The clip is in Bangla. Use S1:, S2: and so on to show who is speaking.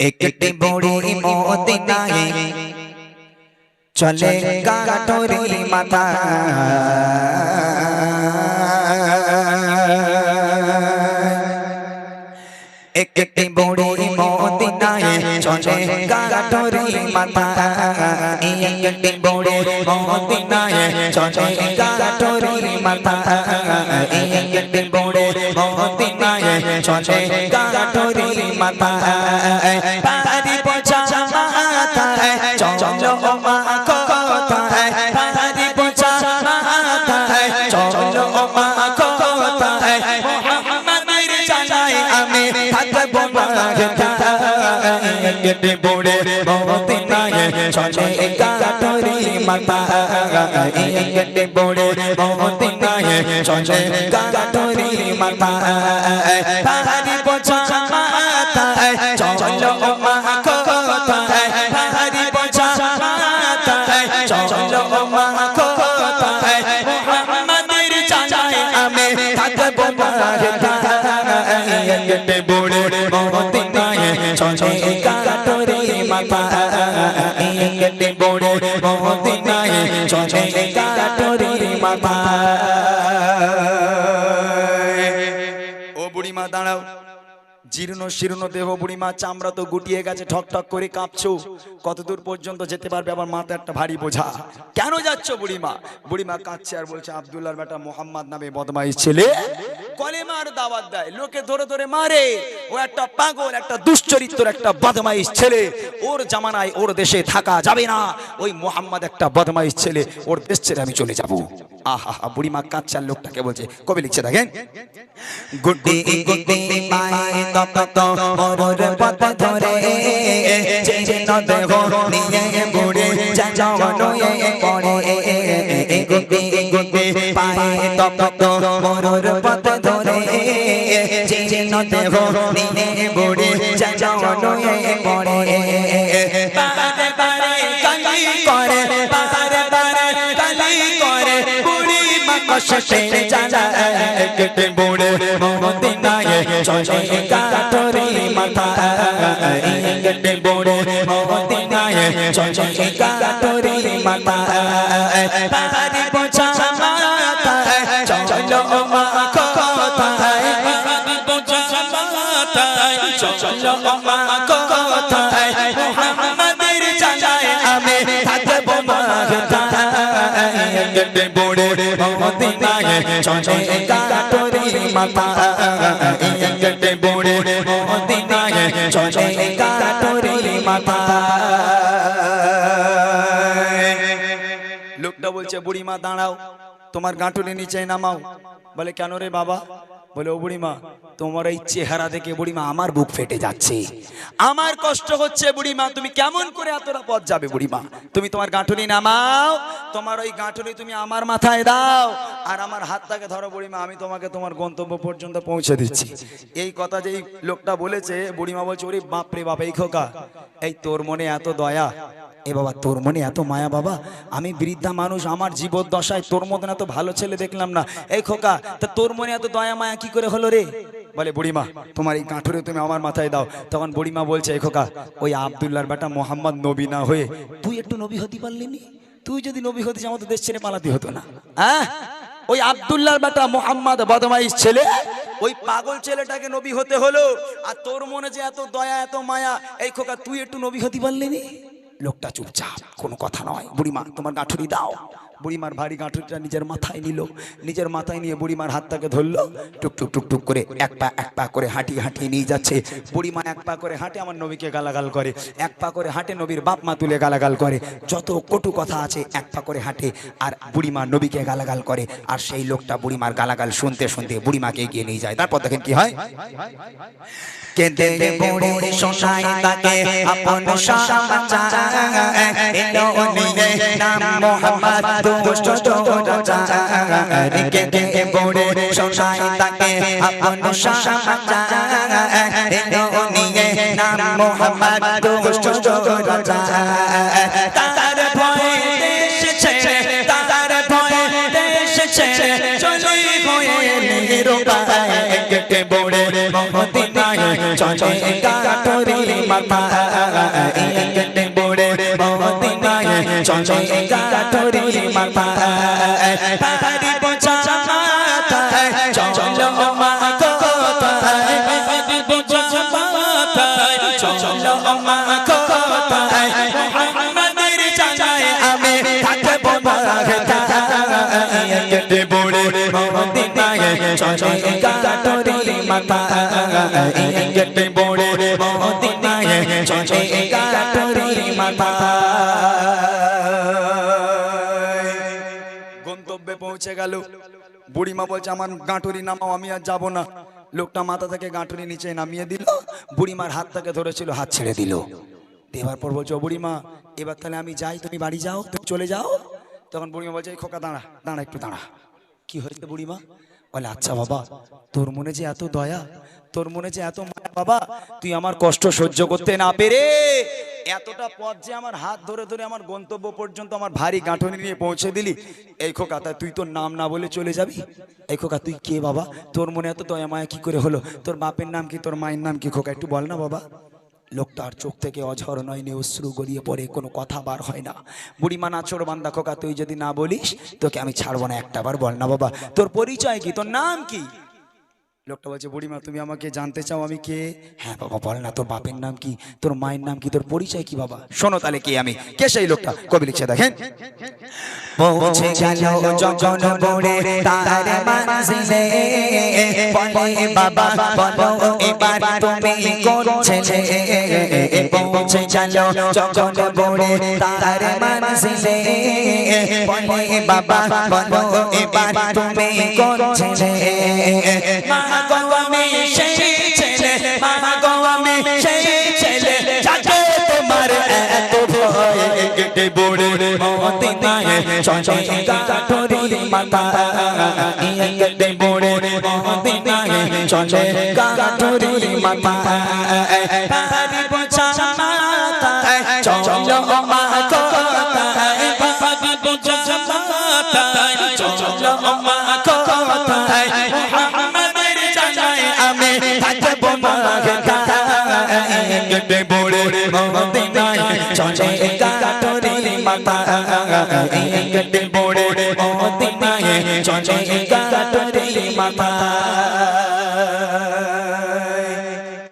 S1: একটি বড়ি মদিনায় চলে কাটরি মাথা একটি বড়ি মদিনায় চলে কাটরি মাথা একটি বড়ি মদিনায় চলে বড়ি মদিনায় চলে কাটরি মাথা পাহাড়ি পচা মাথা চলো মা কোথায় পারি পোছা মাথা চলো মা কোথায়, মোহাম্মদের জানাই আমি থাকব না। গেটে বড়ে মদিনায় চলে কাটরি মাতা। গেটে বড়ে মদিনায় চলে কাটরি মাতা। পারি পোছা মাতা, চলো মা কোথায় পারি পোছা মাতা, চলো মা কোথায় মোহাম্মদের জানাই আমি থাকব না গেটে বুড়িমা, দাঁড়াও। জীর্ণ, শীর্ণ দেহ বুড়িমা, চামড়া তো গুটিয়ে গেছে, ঠক ঠক করে কাঁপছো। কতদূর পর্যন্ত যেতে পারবে আমার মাথা একটা ভারী বোঝা? কেন যাচ্ছ বুড়িমা? বুড়িমা কাঁদছে আর বলছে আবদুল্লাহ বেটা মোহাম্মদ নামে বদমাইশ ছেলে। কলেমার দাওয়াত দেয়, লোকে ধরে ধরে মারে। ও একটা পাগল, একটা দুশ্চরিত্র, একটা বদমাইশ ছেলে। ওর জামানায় ওর দেশে থাকা যাবে না। ওই মোহাম্মদ একটা বদমাইশ ছেলে, ওর দেশ ছেড়ে আমি চলে যাব। আহা বুড়িমা আর লোকটাকে বলছে, কবে লিখছে দেখেন। গুড্ডি গুড্ডি, পায়ে তত মোর পথ ধরে চেন দেহ গুড্ডি গুড্ডি পায়ে তত তো মোর পথ ধরে চেন দেহ নিয়ে বুড়ে যাওয়ানোয়ে পড়ে বারে বারে কালি করে বারে বারে কালি করে বুড়ি মা কষ্টে জানা কেটে বুড়ে মদিনায় চলে কাটরি চলো মা কোথায় পারি পোছা চলো মা কোথায় মোহাম্মদের জানায় আমি থাকব মা গেটে মদিনায় চলে কাটরি মাথা গেটে মদিনায় চলে কাটরি মাথা লোকটা বলছে বুড়িমা দাঁড়াও। তোমার গাঁটুলি নিচে নামাও। বলে, কেন রে বাবা? বলে, ও বুড়িমা, তোমার এই চেহারা দেখে বুড়িমা, আমার বুক ফেটে যাচ্ছে। আমার কষ্ট হচ্ছে বুড়িমা, তুমি কেমন করে এতটা পথ যাবে বুড়িমা? তুমি তোমার গাঁটুলি নামাও, তোমার ওই গাঁটুলি তুমি আমার মাথায় দাও আর আমার হাতটাকে ধরো বুড়িমা, আমি তোমাকে তোমার গন্তব্য পর্যন্ত পৌঁছে দিচ্ছি। এই কথা যেই লোকটা বলেছে, বুড়িমা বলছে, ওরে বাপরে বাপ, এই খোকা, এই তোর মনে এত দয়া? এ বাবা, তোর মনে এত মায়া বাবা? আমি বৃদ্ধা মানুষ, আমার জীবদ্দশায় তোর মতন এত ভালো ছেলে দেখলাম না। এই খোকা, তা তোর মনে এত দয়া মায়া কি করে হলো রে? বলে, বুড়িমা, তোমার এই গাঁঠুরে তুমি আমার মাথায় দাও। তখন বুড়িমা বলছে, এই খোকা, ওই আবদুল্লার বেটা মোহাম্মদ নবী না হয়ে, তুই একটু নবী হতে পারলিনি তুই যদি নবী হতিস, আমাদের দেশ ছেড়ে পালাতে হতো না। হ্যাঁ ওই আবদুল্লার বেটা মোহাম্মদ বদমাইশ ছেলে, ওই পাগল ছেলেটাকে নবী হতে হলো। আর তোর মনে যে এত দয়া, এত মায়া, এই খোকা, তুই একটু নবী হতে পারলি লোকটা চুপচাপ, কোনো কথা নয়। বুড়িমা, তোমার গাঁঠুরি দাও। বুড়িমার ভারী গাঁঠুরিটা নিজের মাথায় নিল। নিজের মাথায় নিয়ে বুড়িমার হাতটাকে ধরলো। টুক টুক টুক টুক করে এক পা এক পা করে হাঁটিয়ে হাঁটিয়ে নিয়ে যাচ্ছে। বুড়িমা এক পা করে হাঁটে, আমার নবীকে গালাগাল করে। এক পা করে হাঁটে, নবীর বাপ মা তুলে গালাগাল করে। যত কটু কথা আছে, এক পা করে হাঁটে। আর বুড়িমা নবীকে গালাগাল করে। আর সেই লোকটা বুড়িমার গালাগাল শুনতে শুনতে বুড়িমাকে এগিয়ে নিয়ে যায়। তারপর দেখেন কি হয়? মোহাম্মদ। দুষ্ট রাজা কেঁদে বুড়ি শোনাই তাকে আপন নিয়ে নাম মোহাম্মদ দুষ্ট রাজা তার ভয়ে দেশ ছেড়ে তার ভয়ে দেশ ছেড়ে চলে হয়ে নিরুপায় কেটে বড়ে মহদিনা মদিনায় চলে গাটরি মাথা কেটে বড়ে মদিনায় চলে গাটরি মাথা পাহাড়ি বোঝা মাথায় চলো মা কোথায় পাহাড়ি বোঝা মাথায় চলো মা কোথায় মোহাম্মদের জানায় আমি থাকব না কেটে বড়ে মদিনায় চলে পৌঁছে গেল। বুড়িমা বলছে, আমার গাঁটুরি নামাও, আমি আর যাব না। লোকটা মাথা থেকে গাঁটুরি নিচে নামিয়ে দিল, বুড়িমার হাত থেকে ধরেছিল, হাত ছেড়ে দিল। দেবার পর বলছে বুড়িমা, এবার তাহলে আমি যাই, তুমি বাড়ি যাও, তুমি চলে যাও। তখন বুড়িমা বলছে খোকা, দাঁড়া দাঁড়া, একটু দাঁড়া। কি হয়েছে বুড়িমা? বলে আচ্ছা বাবা, তোর মনে যে এত দয়া, তোর মনে যে এত মায়া, বাবা, তুই আমার কষ্ট সহ্য করতে না পেরে এতটা পথ যে আমার হাত ধরে ধরে আমার গন্তব্য পর্যন্ত আমার ভারী গাঁঠনি নিয়ে পৌঁছে দিলি, এই খোকা, তা তুই তোর নাম না বলে চলে যাবি? এই খোকা, তুই কে বাবা? তোর মনে এত দয়া মায়া কি করে হলো? তোর বাপের নাম কি, তোর মায়ের নাম কি খোকা? একটু বল না বাবা। লোকটার চোখ থেকে অঝর নয় নয়নে অশ্রু গড়িয়ে পড়ে, কোনো কথা বার হয় না। বুড়িমা নাচর বান্দা খোকা, তুই যদি না বলিস, তোকে আমি ছাড়বো না একটা বার বল না বাবা। তোর পরিচয় কি? তোর নাম কি? লোকটা বলছে, বুড়িমা, তুমি আমাকে জানতে চাও আমি কে? হ্যাঁ বাবা, বল না, তোর বাপের নাম কি? তোর মায়ের নাম কি? তোর পরিচয় কি, বাবা? শোনো তাহলে কে আমি? কে সেই লোকটা? কবি লিখছে, দেখেন। পৌঁছে গেল যখন বড়ে তার মানজিলে বলে, বাবা, বলো, এবার তুমি কোন ছেলে? পৌঁছে গেল যখন বড়ে তার মানজিলে বলে, বাবা, বলো, এবার তুমি কোন ছেলে? মা গো আমি সেই ছেলে মা গো আমি সেই ছেলে। যাকে তোমার এত ভয় কেটে বড়ে মদিনায় চলে গাঠরি মাথা কেটে বড়ে মদিনায় চলে গাঠরি মাথা পাহাড়ি বোঝা মাথা চলো মা মাথা চলো মা কোথায় কেটে বড়ে মদিনায় চলে গাটরি মাতা। কেটে বড়ে মদিনায় চলে গাটরি মাথা